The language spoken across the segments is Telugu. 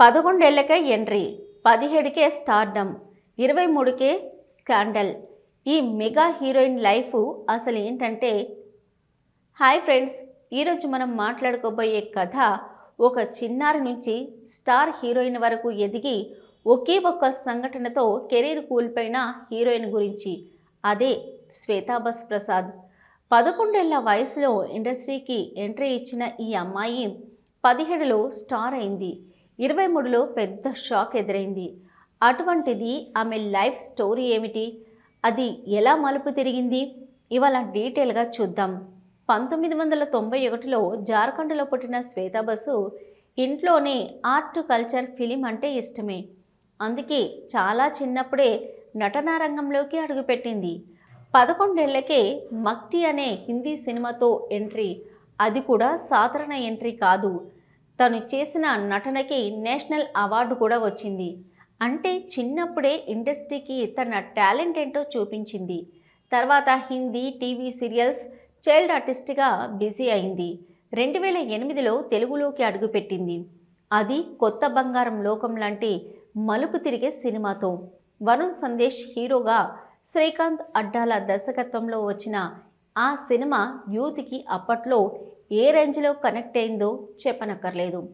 పదకొండేళ్ళకే ఎంట్రీ పదిహేడుకే స్టార్డమ్ ఇరవై మూడుకే స్కాండల్. ఈ మెగా హీరోయిన్ లైఫ్ అసలు ఏంటంటే? హాయ్ ఫ్రెండ్స్ ఈరోజు మనం మాట్లాడుకోబోయే కథ ఒక చిన్నారి నుంచి స్టార్ హీరోయిన్ వరకు ఎదిగి ఒకే ఒక్క సంఘటనతో కెరీర్ కూలిపోయిన హీరోయిన్ గురించి. అదే శ్వేతాబస్ ప్రసాద్ పదకొండేళ్ళ వయసులో ఇండస్ట్రీకి ఎంట్రీ ఇచ్చిన ఈ అమ్మాయి పదిహేడులో స్టార్ అయింది. ఇరవై మూడులో పెద్ద షాక్ ఎదురైంది. అటువంటిది ఆమె లైఫ్ స్టోరీ ఏమిటి? అది ఎలా మలుపు తిరిగింది? ఇవాళ డీటెయిల్గా చూద్దాం. పంతొమ్మిది వందల తొంభై ఒకటిలో జార్ఖండ్లో పుట్టిన శ్వేతా బసు ఇంట్లోనే ఆర్ట్ కల్చర్ ఫిలిం అంటే ఇష్టమే. అందుకే చాలా చిన్నప్పుడే నటనా రంగంలోకి అడుగుపెట్టింది. పదకొండేళ్ళకే మక్టి అనే హిందీ సినిమాతో ఎంట్రీ. అది కూడా సాధారణ ఎంట్రీ కాదు. తను చేసిన నటనకి నేషనల్ అవార్డు కూడా వచ్చింది. అంటే చిన్నప్పుడే ఇండస్ట్రీకి తన టాలెంట్ ఏంటో చూపించింది. తర్వాత హిందీ టీవీ సీరియల్స్ చైల్డ్ ఆర్టిస్ట్గా బిజీ అయింది. రెండు వేల ఎనిమిదిలో తెలుగులోకి అడుగుపెట్టింది. అది కొత్త బంగారం లోకం లాంటి మలుపు తిరిగే సినిమాతో. వరుణ్ సందేశ్ హీరోగా శ్రీకాంత్ అడ్డాల దర్శకత్వంలో వచ్చిన ఆ సినిమా యూత్కి అప్పట్లో ఏ రేంజ్లో కనెక్ట్ అయిందో చెప్పనక్కర్లేదు.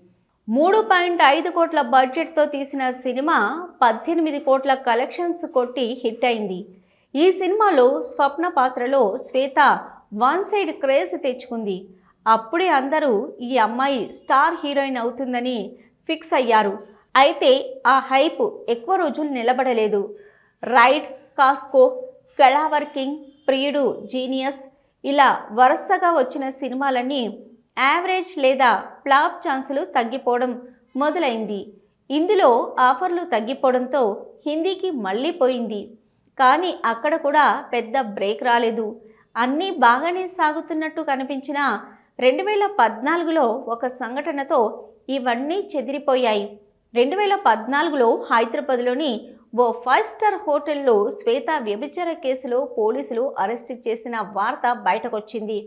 మూడు పాయింట్ ఐదు కోట్ల బడ్జెట్తో తీసిన సినిమా పద్దెనిమిది కోట్ల కలెక్షన్స్ కొట్టి హిట్ అయింది. ఈ సినిమాలో స్వప్న పాత్రలో శ్వేత వన్ సైడ్ క్రేజ్ తెచ్చుకుంది. అప్పుడే అందరూ ఈ అమ్మాయి స్టార్ హీరోయిన్ అవుతుందని ఫిక్స్ అయ్యారు. అయితే ఆ హైప్ ఎక్కువ రోజులు నిలబడలేదు. రైడ్ కాస్కో కళా వర్కింగ్ ప్రియుడు జీనియస్ ఇలా వరుసగా వచ్చిన సినిమాలన్నీ యావరేజ్ లేదా ఫ్లాప్ ఛాన్సులు తగ్గిపోవడం మొదలైంది. ఇందులో ఆఫర్లు తగ్గిపోవడంతో హిందీకి మళ్ళీ పోయింది. కానీ అక్కడ కూడా పెద్ద బ్రేక్ రాలేదు. అన్నీ బాగానే సాగుతున్నట్టు కనిపించిన రెండు వేల పద్నాలుగులో ఒక సంఘటనతో ఇవన్నీ చెదిరిపోయాయి. రెండు వేల పద్నాలుగులో హైదరాబాద్లోని ఓ ఫైవ్ స్టార్ హోటల్లో శ్వేత వ్యభిచార కేసులో పోలీసులు అరెస్ట్ చేసిన వార్త బయటకొచ్చింది.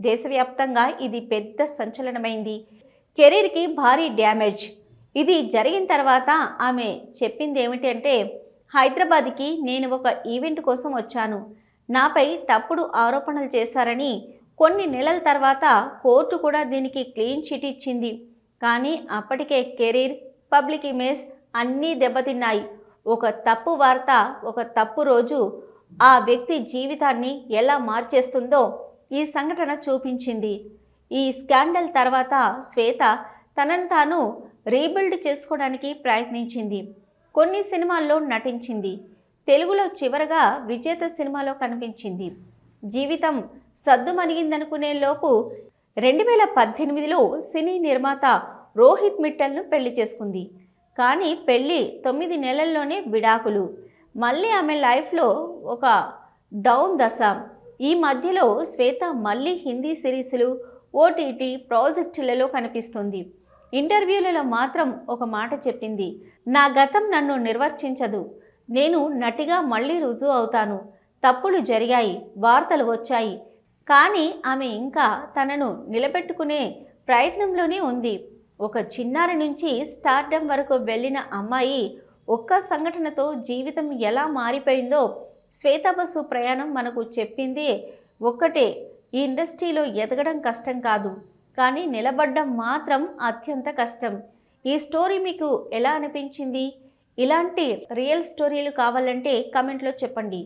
దేశవ్యాప్తంగా ఇది పెద్ద సంచలనమైంది. కెరీర్కి భారీ డ్యామేజ్. ఇది జరిగిన తర్వాత ఆమె చెప్పింది ఏమిటంటే హైదరాబాద్కి నేను ఒక ఈవెంట్ కోసం వచ్చాను. నాపై తప్పుడు ఆరోపణలు చేశారని కొన్ని నెలల తర్వాత కోర్టు కూడా దీనికి క్లీన్ చిట్ ఇచ్చింది. కానీ అప్పటికే కెరీర్ పబ్లిక్ ఇమేజ్ అన్నీ దెబ్బతిన్నాయి. ఒక తప్పు వార్త ఒక తప్పు రోజు ఆ వ్యక్తి జీవితాన్ని ఎలా మార్చేస్తుందో ఈ సంఘటన చూపించింది. ఈ స్కాండల్ తర్వాత శ్వేత తనను తాను రీబిల్డ్ చేసుకోవడానికి ప్రయత్నించింది. కొన్ని సినిమాల్లో నటించింది. తెలుగులో చివరగా విజేత సినిమాలో కనిపించింది. జీవితం సద్దుమణిగిందనుకునే లోపు రెండు వేల పద్దెనిమిదిలో సినీ నిర్మాత రోహిత్ మిట్టల్ను పెళ్ళి చేసుకుంది. కానీ పెళ్ళి తొమ్మిది నెలల్లోనే విడాకులు. మళ్ళీ ఆమె లైఫ్లో ఒక డౌన్ దశ. ఈ మధ్యలో శ్వేత మళ్ళీ హిందీ సిరీస్లు ఓటీటీ ప్రాజెక్టులలో కనిపిస్తుంది. ఇంటర్వ్యూలలో మాత్రం ఒక మాట చెప్పింది. నా గతం నన్ను నిర్వర్తించదు. నేను నటిగా మళ్ళీ రుజువు అవుతాను. తప్పులు జరిగాయి వార్తలు వచ్చాయి. కానీ ఆమె ఇంకా తనను నిలబెట్టుకునే ప్రయత్నంలోనే ఉంది. ఒక చిన్నారి నుంచి స్టార్డమ్ వరకు వెళ్ళిన అమ్మాయి ఒక్క సంఘటనతో జీవితం ఎలా మారిపోయిందో శ్వేతబసు ప్రయాణం మనకు చెప్పింది. ఒక్కటే ఈ ఇండస్ట్రీలో ఎదగడం కష్టం కాదు కానీ నిలబడ్డం మాత్రం అత్యంత కష్టం. ఈ స్టోరీ మీకు ఎలా అనిపించింది? ఇలాంటి రియల్ స్టోరీలు కావాలంటే కమెంట్లో చెప్పండి.